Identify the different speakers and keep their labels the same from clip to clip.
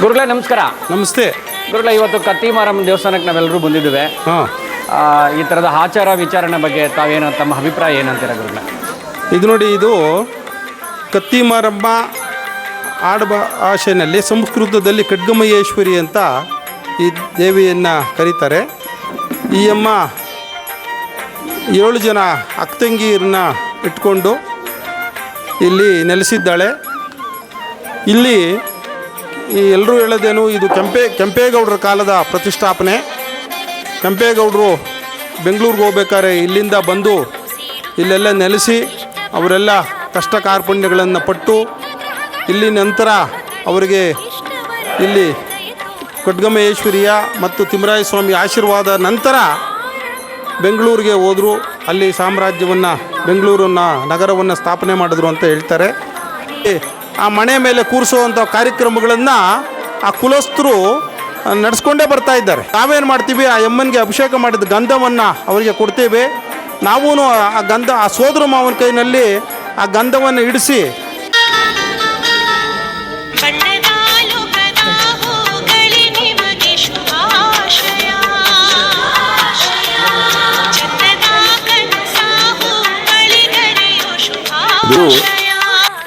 Speaker 1: ಗುರುಗಳೇ ನಮಸ್ಕಾರ.
Speaker 2: ನಮಸ್ತೆ.
Speaker 1: ಗುರುಗಳೇ ಇವತ್ತು ಕತ್ತಿ ಮಾರಮ್ಮ ದೇವಸ್ಥಾನಕ್ಕೆ ನಾವೆಲ್ಲರೂ ಬಂದಿದ್ದೇವೆ.
Speaker 2: ಹಾಂ.
Speaker 1: ಆ, ಈ ಥರದ ಆಚಾರ ವಿಚಾರಣೆ ಬಗ್ಗೆ ತಾವೇನು ತಮ್ಮ ಅಭಿಪ್ರಾಯ ಏನಂತೀರ ಗುರುಗಳೇ?
Speaker 2: ಇದು ನೋಡಿ ಇದು ಕತ್ತಿ ಮಾರಮ್ಮ ಆಡ ಭಾಷೆಯಲ್ಲಿ ಸಂಸ್ಕೃತದಲ್ಲಿ ಖಡ್ಗಮಹೇಶ್ವರಿ ಅಂತ ಈ ದೇವಿಯನ್ನು ಕರೀತಾರೆ. ಈ ಅಮ್ಮ ಏಳು ಜನ ಅಕ್ತಂಗಿಯರನ್ನ ಇಟ್ಕೊಂಡು ಇಲ್ಲಿ ನೆಲೆಸಿದ್ದಾಳೆ. ಇಲ್ಲಿ ಈ ಎಲ್ಲರೂ ಹೇಳೋದೇನು, ಇದು ಕೆಂಪೆ, ಕೆಂಪೇಗೌಡರ ಕಾಲದ ಪ್ರತಿಷ್ಠಾಪನೆ. ಕೆಂಪೇಗೌಡರು ಬೆಂಗಳೂರಿಗೆ ಹೋಗ್ಬೇಕಾದ್ರೆ ಇಲ್ಲಿಂದ ಬಂದು ಇಲ್ಲೆಲ್ಲ ನೆಲೆಸಿ ಅವರೆಲ್ಲ ಕಷ್ಟ ಕಾರ್ಪಣ್ಯಗಳನ್ನು ಪಟ್ಟು ಇಲ್ಲಿ ನಂತರ ಅವರಿಗೆ ಇಲ್ಲಿ ಖಡ್ಗಮಹೇಶ್ವರಿಯ ಮತ್ತು ತಿಮ್ಮರಾಯ ಸ್ವಾಮಿ ಆಶೀರ್ವಾದ ನಂತರ ಬೆಂಗಳೂರಿಗೆ ಹೋದರು. ಅಲ್ಲಿ ಸಾಮ್ರಾಜ್ಯವನ್ನು, ಬೆಂಗಳೂರನ್ನು ನಗರವನ್ನು ಸ್ಥಾಪನೆ ಮಾಡಿದ್ರು ಅಂತ ಹೇಳ್ತಾರೆ. ಆ ಮನೆ ಮೇಲೆ ಕೂರಿಸುವಂಥ ಕಾರ್ಯಕ್ರಮಗಳನ್ನು ಆ ಕುಲಸ್ಥರು ನಡೆಸ್ಕೊಂಡೇ ಬರ್ತಾ ಇದ್ದಾರೆ. ನಾವೇನು ಮಾಡ್ತೀವಿ? ಆ ಯಮ್ಮನಿಗೆ ಅಭಿಷೇಕ ಮಾಡಿದ ಗಂಧವನ್ನು ಅವರಿಗೆ ಕೊಡ್ತೀವಿ. ನಾವೂ ಆ ಗಂಧ ಆ ಸೋದರ ಮಾವನ ಕೈನಲ್ಲಿ ಆ ಗಂಧವನ್ನು ಇಡಿಸಿ
Speaker 3: ಬಣ್ಣದಾಲು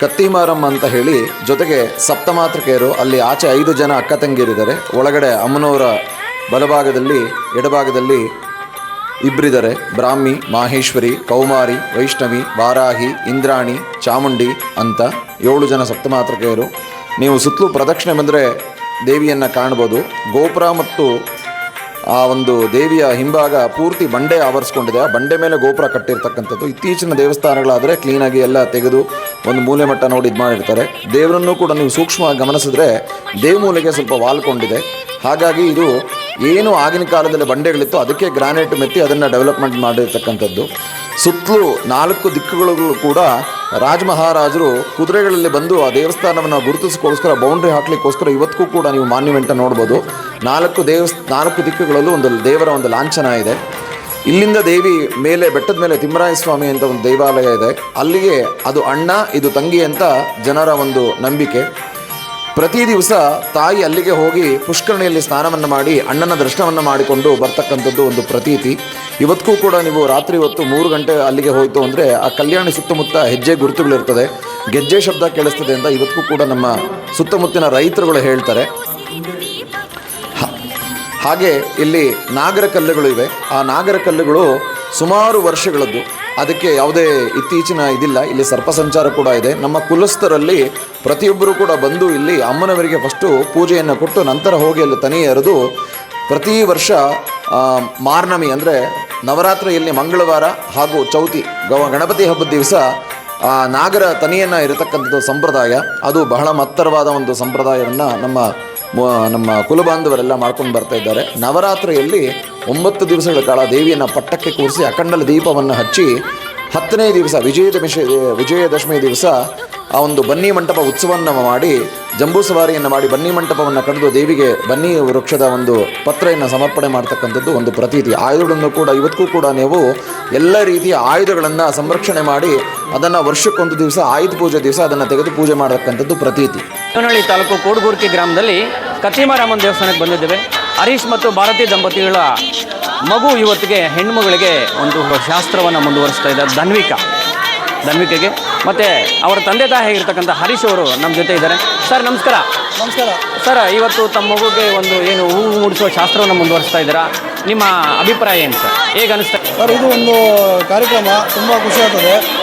Speaker 3: ಹೂಗಳಿ ನಿಮಗೆ ಶುಭಾಶಯ ಚಂದದ ಕನಸಾಹು ಬಳಿಗರೆಯು ಶುಭಾಶಯ
Speaker 4: ಕತ್ತಿ ಮಾರಮ್ಮ ಅಂತ ಹೇಳಿ ಜೊತೆಗೆ ಸಪ್ತಮಾತೃಕೆಯರು ಅಲ್ಲಿ ಆಚೆ ಐದು ಜನ ಅಕ್ಕ ತಂಗಿಯರಿದ್ದಾರೆ ಒಳಗಡೆ ಅಮ್ಮನವರ ಬಲಭಾಗದಲ್ಲಿ, ಎಡಭಾಗದಲ್ಲಿ ಇಬ್ಬರಿದ್ದಾರೆ ಬ್ರಾಹ್ಮಿ, ಮಾಹೇಶ್ವರಿ, ಕೌಮಾರಿ, ವೈಷ್ಣವಿ, ವಾರಾಹಿ, ಇಂದ್ರಾಣಿ, ಚಾಮುಂಡಿ ಅಂತ ಏಳು ಜನ ಸಪ್ತಮಾತೃಕೆಯರು. ನೀವು ಸುತ್ತಲೂ ಪ್ರದಕ್ಷಿಣೆ ಬಂದರೆ ದೇವಿಯನ್ನು ಕಾಣ್ಬೋದು. ಗೋಪುರ ಮತ್ತು ಆ ಒಂದು ದೇವಿಯ ಹಿಂಭಾಗ ಪೂರ್ತಿ ಬಂಡೆ ಆವರಿಸ್ಕೊಂಡಿದೆ. ಆ ಬಂಡೆ ಮೇಲೆ ಗೋಪುರ ಕಟ್ಟಿರ್ತಕ್ಕಂಥದ್ದು. ಇತ್ತೀಚಿನ ದೇವಸ್ಥಾನಗಳಾದರೆ ಕ್ಲೀನಾಗಿ ಎಲ್ಲ ತೆಗೆದು ಒಂದು ಮೂಲೆ ಮಟ್ಟ ನೋಡಿ ಇದು ಮಾಡಿರ್ತಾರೆ. ದೇವರನ್ನು ಕೂಡ ನೀವು ಸೂಕ್ಷ್ಮವಾಗಿ ಗಮನಿಸಿದ್ರೆ ದೇವಮೂಲೆಗೆ ಸ್ವಲ್ಪ ವಾಲ್ಕೊಂಡಿದೆ. ಹಾಗಾಗಿ ಇದು ಏನು ಆಗಿನ ಕಾಲದಲ್ಲಿ ಬಂಡೆಗಳಿತ್ತು. ಅದಕ್ಕೆ ಗ್ರಾನೈಟ್ ಮೆತ್ತಿ ಅದನ್ನು ಡೆವಲಪ್ಮೆಂಟ್ ಮಾಡಿರ್ತಕ್ಕಂಥದ್ದು. ಸುತ್ತಲೂ ನಾಲ್ಕು ದಿಕ್ಕುಗಳಲ್ಲೂ ಕೂಡ ರಾಜ ಮಹಾರಾಜರು ಕುದುರೆಗಳಲ್ಲಿ ಬಂದು ಆ ದೇವಸ್ಥಾನವನ್ನು ಗುರುತಿಸ್ಕೋಸ್ಕರ ಬೌಂಡ್ರಿ ಹಾಕ್ಲಿಕ್ಕೋಸ್ಕರ ಇವತ್ತಿಗೂ ಕೂಡ ನೀವು ಮಾನ್ಯುಮೆಂಟ್ ನೋಡ್ಬೋದು. ನಾಲ್ಕು ದೇವಸ್, ನಾಲ್ಕು ದಿಕ್ಕುಗಳಲ್ಲೂ ಒಂದು ದೇವರ ಒಂದು ಲಾಂಛನ ಇದೆ. ಇಲ್ಲಿಂದ ದೇವಿ ಮೇಲೆ, ಬೆಟ್ಟದ ಮೇಲೆ ತಿಮ್ಮರಾಯ ಸ್ವಾಮಿ ಅಂತ ಒಂದು ದೇವಾಲಯ ಇದೆ. ಅಲ್ಲಿಗೆ ಅದು ಅಣ್ಣ, ಇದು ತಂಗಿ ಅಂತ ಜನರ ಒಂದು ನಂಬಿಕೆ. ಪ್ರತಿ ದಿವಸ ತಾಯಿ ಅಲ್ಲಿಗೆ ಹೋಗಿ ಪುಷ್ಕರಣಿಯಲ್ಲಿ ಸ್ನಾನವನ್ನು ಮಾಡಿ ಅಣ್ಣನ ದರ್ಶನವನ್ನು ಮಾಡಿಕೊಂಡು ಬರ್ತಕ್ಕಂಥದ್ದು ಒಂದು ಪ್ರತೀತಿ. ಇವತ್ತಿಗೂ ಕೂಡ ನೀವು ರಾತ್ರಿ ಹೊತ್ತು ಮೂರು ಗಂಟೆ ಅಲ್ಲಿಗೆ ಹೋಯಿತು ಅಂದರೆ ಆ ಕಲ್ಯಾಣಿ ಸುತ್ತಮುತ್ತ ಹೆಜ್ಜೆ ಗುರುತುಗಳಿರ್ತದೆ. ಗೆಜ್ಜೆ ಶಬ್ದ ಕೇಳಿಸ್ತದೆ ಅಂತ ಇವತ್ತಿಗೂ ಕೂಡ ನಮ್ಮ ಸುತ್ತಮುತ್ತಿನ ರೈತರುಗಳು ಹೇಳ್ತಾರೆ. ಹಾಗೆ ಇಲ್ಲಿ ನಾಗರ ಕಲ್ಲುಗಳು ಇವೆ. ಆ ನಾಗರ ಕಲ್ಲುಗಳು ಸುಮಾರು ವರ್ಷಗಳದ್ದು. ಅದಕ್ಕೆ ಯಾವುದೇ ಇತ್ತೀಚಿನ ಇದಿಲ್ಲ. ಇಲ್ಲಿ ಸರ್ಪ ಸಂಚಾರ ಕೂಡ ಇದೆ. ನಮ್ಮ ಕುಲಸ್ಥರಲ್ಲಿ ಪ್ರತಿಯೊಬ್ಬರು ಕೂಡ ಬಂದು ಇಲ್ಲಿ ಅಮ್ಮನವರಿಗೆ ಫಸ್ಟು ಪೂಜೆಯನ್ನು ಕೊಟ್ಟು ನಂತರ ಹೋಗಿ ಅಲ್ಲಿ ತನಿ ಎರೆದು ಪ್ರತಿ ವರ್ಷ ಮಾರ್ನಮಿ ಅಂದರೆ ನವರಾತ್ರಿಯಲ್ಲಿ ಮಂಗಳವಾರ ಹಾಗೂ ಚೌತಿ, ಗವ, ಗಣಪತಿ ಹಬ್ಬದ ದಿವಸ ನಾಗರ ತನಿಯನ್ನು ಇರತಕ್ಕಂಥದ್ದು ಸಂಪ್ರದಾಯ. ಅದು ಬಹಳ ಮತ್ತರವಾದ ಒಂದು ಸಂಪ್ರದಾಯವನ್ನು ನಮ್ಮ ನಮ್ಮ ಕುಲಬಾಂಧವರೆಲ್ಲ ಮಾಡ್ಕೊಂಡು ಬರ್ತಾ ಇದ್ದಾರೆ. ನವರಾತ್ರಿಯಲ್ಲಿ ಒಂಬತ್ತು ದಿವಸಗಳ ಕಾಲ ದೇವಿಯನ್ನು ಪಟ್ಟಕ್ಕೆ ಕೂರಿಸಿ ಅಖಂಡಲ ದೀಪವನ್ನು ಹಚ್ಚಿ ಹತ್ತನೇ ದಿವಸ ವಿಜಯದಶಮಿ ವಿಜಯದಶಮಿ ದಿವಸ ಆ ಒಂದು ಬನ್ನಿ ಮಂಟಪ ಉತ್ಸವವನ್ನು ಮಾಡಿ, ಜಂಬೂ ಸವಾರಿಯನ್ನು ಮಾಡಿ ಬನ್ನಿ ಮಂಟಪವನ್ನು ಕಡಿದು ದೇವಿಗೆ ಬನ್ನಿ ವೃಕ್ಷದ ಒಂದು ಪತ್ರೆಯನ್ನು ಸಮರ್ಪಣೆ ಮಾಡ್ತಕ್ಕಂಥದ್ದು ಒಂದು ಪ್ರತೀತಿ. ಆಯುಧಗಳನ್ನು ಕೂಡ, ಇವತ್ತಿಗೂ ಕೂಡ ನೀವು ಎಲ್ಲ ರೀತಿಯ ಆಯುಧಗಳನ್ನು ಸಂರಕ್ಷಣೆ ಮಾಡಿ ಅದನ್ನು ವರ್ಷಕ್ಕೊಂದು ದಿವಸ, ಆಯುಧ ಪೂಜೆ ದಿವಸ ಅದನ್ನು ತೆಗೆದು ಪೂಜೆ ಮಾಡತಕ್ಕಂಥದ್ದು ಪ್ರತೀತಿ.
Speaker 1: ದೇವನಹಳ್ಳಿ ತಾಲೂಕು ಕೋಡ್ಗುರ್ಕಿ ಗ್ರಾಮದಲ್ಲಿ ಕತ್ತಿಮಾರಾಮನ್ ದೇವಸ್ಥಾನಕ್ಕೆ ಬಂದಿದ್ದೇವೆ. ಹರೀಶ್ ಮತ್ತು ಭಾರತಿ ದಂಪತಿಗಳ ಮಗು ಇವತ್ತಿಗೆ ಹೆಣ್ಮಗಳಿಗೆ ಒಂದು ಶಾಸ್ತ್ರವನ್ನು ಮುಂದುವರಿಸ್ತಾ ಇದ್ದಾರೆ. ಧನ್ವಿಕ. ಧನ್ವಿಕೆಗೆ. ಮತ್ತು ಅವರ ತಂದೆ ತಾಯಿ ಆಗಿರ್ತಕ್ಕಂಥ ಹರೀಶ್ ಅವರು ನಮ್ಮ ಜೊತೆ ಇದ್ದಾರೆ. ಸರ್ ನಮಸ್ಕಾರ.
Speaker 5: ನಮಸ್ಕಾರ.
Speaker 1: ಸರ್ ಇವತ್ತು ತಮ್ಮ ಮಗುಗೆ ಒಂದು ಏನು ಹೂವು ಮೂಡಿಸುವ ಶಾಸ್ತ್ರವನ್ನು ಮುಂದುವರಿಸ್ತಾ ಇದ್ದೀರಾ? ನಿಮ್ಮ ಅಭಿಪ್ರಾಯ ಏನು ಸರ್? ಹೇಗೆ ಅನಿಸ್ತಾ
Speaker 5: ಸರ್ ಇದು ಒಂದು ಕಾರ್ಯಕ್ರಮ. ತುಂಬ ಖುಷಿ ಆಗ್ತದೆ.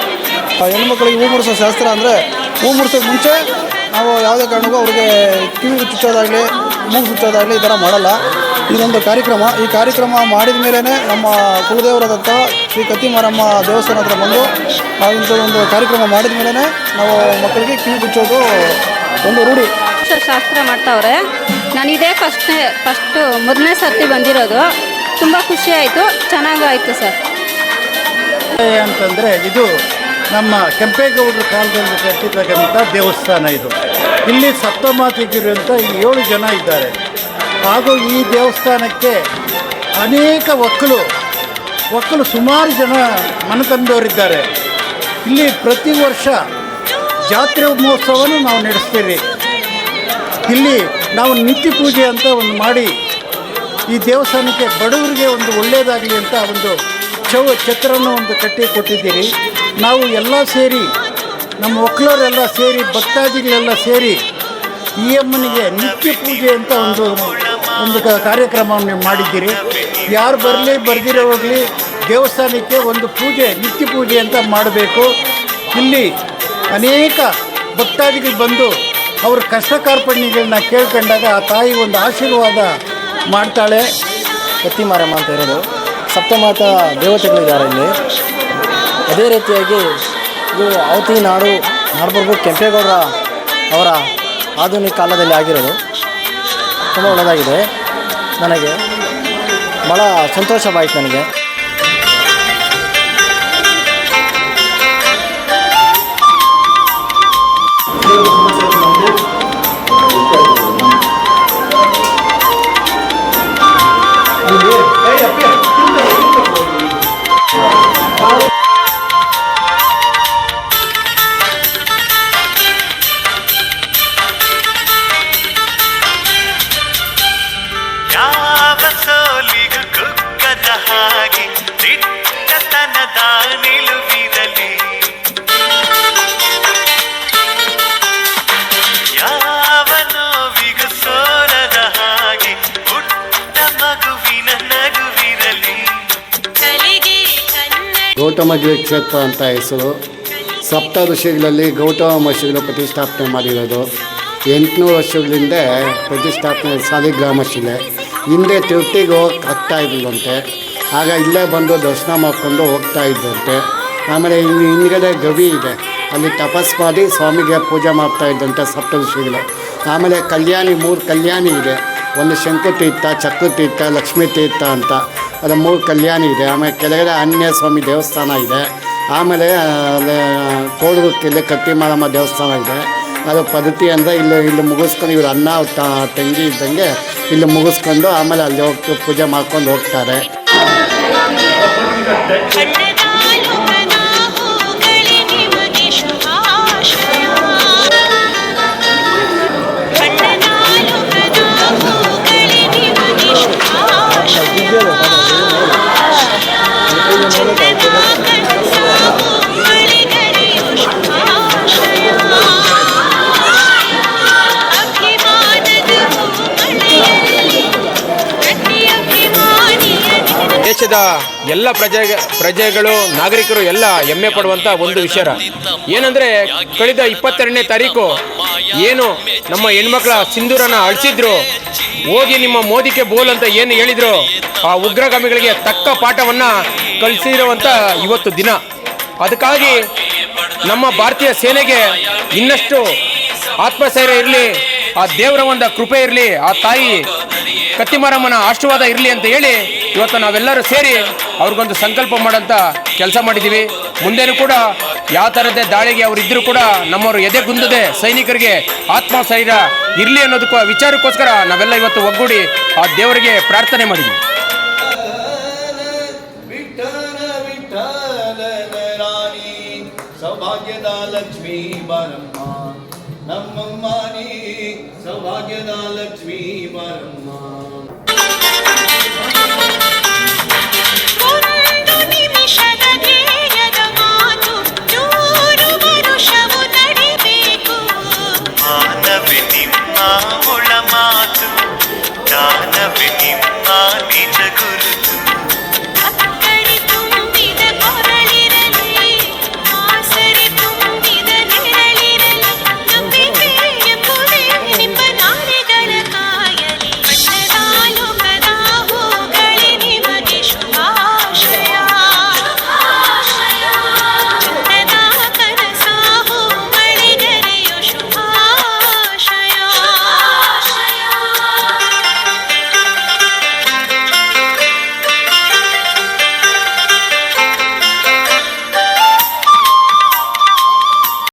Speaker 5: ಹೆಣ್ಮಕ್ಳಿಗೆ ಹೂ ಮುಡಿಸೋ ಶಾಸ್ತ್ರ ಅಂದರೆ ಹೂ ಮೂಡಿಸೋಕ್ಕೆ ಮುಂಚೆ ನಾವು ಯಾವುದೇ ಕಾರಣಕ್ಕೂ ಅವ್ರಿಗೆ ಕಿವಿ ಚುಚ್ಚೋದಾಗಲಿ ಮೂಗು ಚುಚ್ಚೋದಾಗಲಿ ಈ ಥರ ಮಾಡಲ್ಲ. ಇದೊಂದು ಕಾರ್ಯಕ್ರಮ ಈ ಕಾರ್ಯಕ್ರಮ ಮಾಡಿದ ಮೇಲೇ ನಮ್ಮ ಕುಲದೇವರಾದಂಥ ಶ್ರೀ ಕತ್ತಿಮಾರಮ್ಮ ದೇವಸ್ಥಾನ ಹತ್ರ ಬಂದು ಇಂಥ ಒಂದು ಕಾರ್ಯಕ್ರಮ ಮಾಡಿದ ಮೇಲೇ ನಾವು ಮಕ್ಕಳಿಗೆ ಕಿವಿ ಬಿಚ್ಚೋದು ಒಂದು ರೂಢಿ.
Speaker 6: ಸರ್ ಶಾಸ್ತ್ರ ಮಾಡ್ತಾವ್ರೆ. ನಾನು ಇದೇ ಫಸ್ಟ್ನೇ ಫಸ್ಟು ಮೊದಲನೇ ಸರ್ತಿ ಬಂದಿರೋದು. ತುಂಬ ಖುಷಿ ಆಯಿತು ಚೆನ್ನಾಗಾಯಿತು ಸರ್.
Speaker 7: ಅಂತಂದರೆ ಇದು ನಮ್ಮ ಕೆಂಪೇಗೌಡರ ಕಾಲದಲ್ಲಿ ಕಟ್ಟಿರ್ತಕ್ಕಂಥ ದೇವಸ್ಥಾನ ಇದು. ಇಲ್ಲಿ ಸಪ್ತಮಾತಿಗಿರುವಂಥ ಏಳು ಜನ ಇದ್ದಾರೆ. ಹಾಗೂ ಈ ದೇವಸ್ಥಾನಕ್ಕೆ ಅನೇಕ ಒಕ್ಕಲು ಒಕ್ಕಲು ಸುಮಾರು ಜನ ಮನತಂದವರಿದ್ದಾರೆ. ಇಲ್ಲಿ ಪ್ರತಿ ವರ್ಷ ಜಾತ್ರೆ ಮಹೋತ್ಸವವನ್ನು ನಾವು ನಡೆಸ್ತೀವಿ ಇಲ್ಲಿ ನಾವು ನಿತ್ಯ ಪೂಜೆ ಅಂತ ಒಂದು ಮಾಡಿ ಈ ದೇವಸ್ಥಾನಕ್ಕೆ ಬಡವರಿಗೆ ಒಂದು ಒಳ್ಳೆಯದಾಗಲಿ ಅಂತ ಒಂದು ಚೌ ಛತ್ರನ ಒಂದು ಕಟ್ಟಿ ಕೊಟ್ಟಿದ್ದೀರಿ. ನಾವು ಎಲ್ಲ ಸೇರಿ ನಮ್ಮ ಒಕ್ಕಲವರೆಲ್ಲ ಸೇರಿ, ಭಕ್ತಾದಿಗಳೆಲ್ಲ ಸೇರಿ ಈ ಎಮ್ಮನಿಗೆ ನಿತ್ಯ ಪೂಜೆ ಅಂತ ಒಂದು ಒಂದು ಕಾರ್ಯಕ್ರಮವನ್ನು ಕಾರ್ಯಕ್ರಮವನ್ನು ಮಾಡಿದ್ದೀರಿ. ಯಾರು ಬರಲಿ, ಬರ್ದಿರೋ ಹೋಗಲಿ, ದೇವಸ್ಥಾನಕ್ಕೆ ಒಂದು ಪೂಜೆ, ನಿತ್ಯ ಪೂಜೆ ಅಂತ ಮಾಡಬೇಕು. ಇಲ್ಲಿ ಅನೇಕ ಭಕ್ತಾದಿಗಳು ಬಂದು ಅವ್ರ ಕಷ್ಟ ಕಾರ್ಪಣ್ಯಗಳನ್ನ ಕೇಳ್ಕೊಂಡಾಗ ಆ ತಾಯಿ ಒಂದು ಆಶೀರ್ವಾದ ಮಾಡ್ತಾಳೆ.
Speaker 8: ಕತ್ತಿ ಮಾರಮ್ಮ ಅಂತ ಇರೋದು. ಸಪ್ತಮಾತ ದೇವತೆಗಳಿದ್ದಾರೆ ಇಲ್ಲಿ. ಅದೇ ರೀತಿಯಾಗಿ ಇದು ಅವತಿ ನಾಡು ನಾಡಬರ್ಗು ಕೆಂಪೇಗೌಡರ ಅವರ ಆಧುನಿಕ ಕಾಲದಲ್ಲಿ ಆಗಿರೋದು. ತುಂಬ ಒಳ್ಳೆಯದಾಗಿದೆ ನನಗೆ ಭಾಳ ಸಂತೋಷವಾಯಿತು ನನಗೆ.
Speaker 9: ಗೌತಮಗಿರಿ ಕ್ಷೇತ್ರ ಅಂತ ಹೆಸರು. ಸಪ್ತ ಋಷಿಗಳಲ್ಲಿ ಗೌತಮ ಮಹರ್ಷಿಗಳು ಪ್ರತಿಷ್ಠಾಪನೆ ಮಾಡಿರೋದು. ಎಂಟುನೂರು ವರ್ಷಗಳಿಂದ ಪ್ರತಿಷ್ಠಾಪನೆ ಸಾಲಿಗ್ರಾಮ ಶಿಲೆ ಹಿಂದೆ ತಿರುಪ್ತಿಗೆ ಹೋಗಕ್ಕೆ ಆಗ್ತಾ ಇದ್ದಂತೆ ಆಗ ಇಲ್ಲೇ ಬಂದು ದರ್ಶನ ಮಾಡ್ಕೊಂಡು ಹೋಗ್ತಾ ಇದ್ದಂತೆ ಆಮೇಲೆ ಇಲ್ಲಿ ಹಿಂದ್ಗಡೆ ಗವಿ ಇದೆ. ಅಲ್ಲಿ ತಪಸ್ ಮಾಡಿ ಸ್ವಾಮಿಗೆ ಪೂಜೆ ಮಾಡ್ತಾ ಇದ್ದಂತೆ ಸಪ್ತ ಋಷಿಗಳು ಆಮೇಲೆ ಕಲ್ಯಾಣಿ ಮೂರು ಕಲ್ಯಾಣಿ ಇದೆ. ಒಂದು ಶಂಕು ತೀರ್ಥ ಚಕ್ರ ಲಕ್ಷ್ಮೀ ತೀರ್ಥ ಅಂತ. ಅದು ಮೂರು ಕಲ್ಯಾಣಿ ಇದೆ. ಆಮೇಲೆ ಕೆಳಗಡೆ ಆಂಜನೇಯ ಸ್ವಾಮಿ ದೇವಸ್ಥಾನ ಇದೆ. ಆಮೇಲೆ ಕೋಡುಗುಕ್ಕಿಲ್ಲಿ ಕತ್ತಿ ಕಟ್ಟಿಮಾರಮ್ಮ ದೇವಸ್ಥಾನ ಇದೆ. ಅದು ಪದ್ಧತಿ ಅಂದರೆ ಇಲ್ಲಿ ಇಲ್ಲಿ ಮುಗಿಸ್ಕೊಂಡು ಇವರು ಅನ್ನ ತಂಗಿ ಇದ್ದಂಗೆ ಇಲ್ಲಿ ಮುಗಿಸ್ಕೊಂಡು ಆಮೇಲೆ ಅಲ್ಲಿ ಹೋಗಿ ಪೂಜೆ ಮಾಡ್ಕೊಂಡು ಹೋಗ್ತಾರೆ.
Speaker 10: ದೇಶದ ಎಲ್ಲ ಪ್ರಜೆ ಪ್ರಜೆಗಳು, ನಾಗರಿಕರು ಎಲ್ಲ ಹೆಮ್ಮೆ ಪಡುವಂಥ ಒಂದು ವಿಷಯ ಏನಂದ್ರೆ ಕಳೆದ ಇಪ್ಪತ್ತೆರಡನೇ ತಾರೀಕು ಏನು ನಮ್ಮ ಹೆಣ್ಮಕ್ಳ ಸಿಂಧೂರನ ಅಳಿಸಿದ್ರು, ಹೋಗಿ ನಿಮ್ಮ ಮೋದಿಗೆ ಬೋಲ್ ಅಂತ ಏನು ಹೇಳಿದ್ರು, ಆ ಉಗ್ರಗಾಮಿಗಳಿಗೆ ತಕ್ಕ ಪಾಠವನ್ನ ಕಲಿಸಿರುವಂಥ ಇವತ್ತು ದಿನ. ಅದಕ್ಕಾಗಿ ನಮ್ಮ ಭಾರತೀಯ ಸೇನೆಗೆ ಇನ್ನಷ್ಟು ಆತ್ಮಸ್ಥೈರ್ಯ ಇರಲಿ, ಆ ದೇವರ ಒಂದು ಕೃಪೆ ಇರಲಿ, ಆ ತಾಯಿ ಕತ್ತಿಮಾರಮ್ಮನ ಆಶೀರ್ವಾದ ಇರಲಿ ಅಂತ ಹೇಳಿ ಇವತ್ತು ನಾವೆಲ್ಲರೂ ಸೇರಿ ಅವ್ರಿಗೊಂದು ಸಂಕಲ್ಪ ಮಾಡೋಂಥ ಕೆಲಸ ಮಾಡಿದ್ದೀವಿ ಮುಂದೇನು ಕೂಡ ಯಾವ ಥರದ್ದೇ ದಾಳಿಗೆ ಅವರಿದ್ದರೂ ಕೂಡ ನಮ್ಮವರು ಎದೆ ಗುಂದದೆ ಸೈನಿಕರಿಗೆ ಆತ್ಮಸ್ಥೈರ್ಯ ಇರಲಿ ಅನ್ನೋದಕ್ಕೂ ವಿಚಾರಕ್ಕೋಸ್ಕರ ನಾವೆಲ್ಲ ಇವತ್ತು ಒಗ್ಗೂಡಿ ಆ ದೇವರಿಗೆ ಪ್ರಾರ್ಥನೆ
Speaker 11: ಸೌಭಾಗ್ಯದ ಲಕ್ಷ್ಮೀ ನಮ್ಮಮ್ಮ ನೀ, ಸೌಭಾಗ್ಯದ ಲಕ್ಷ್ಮೀ ಬಾರಮ್ಮ.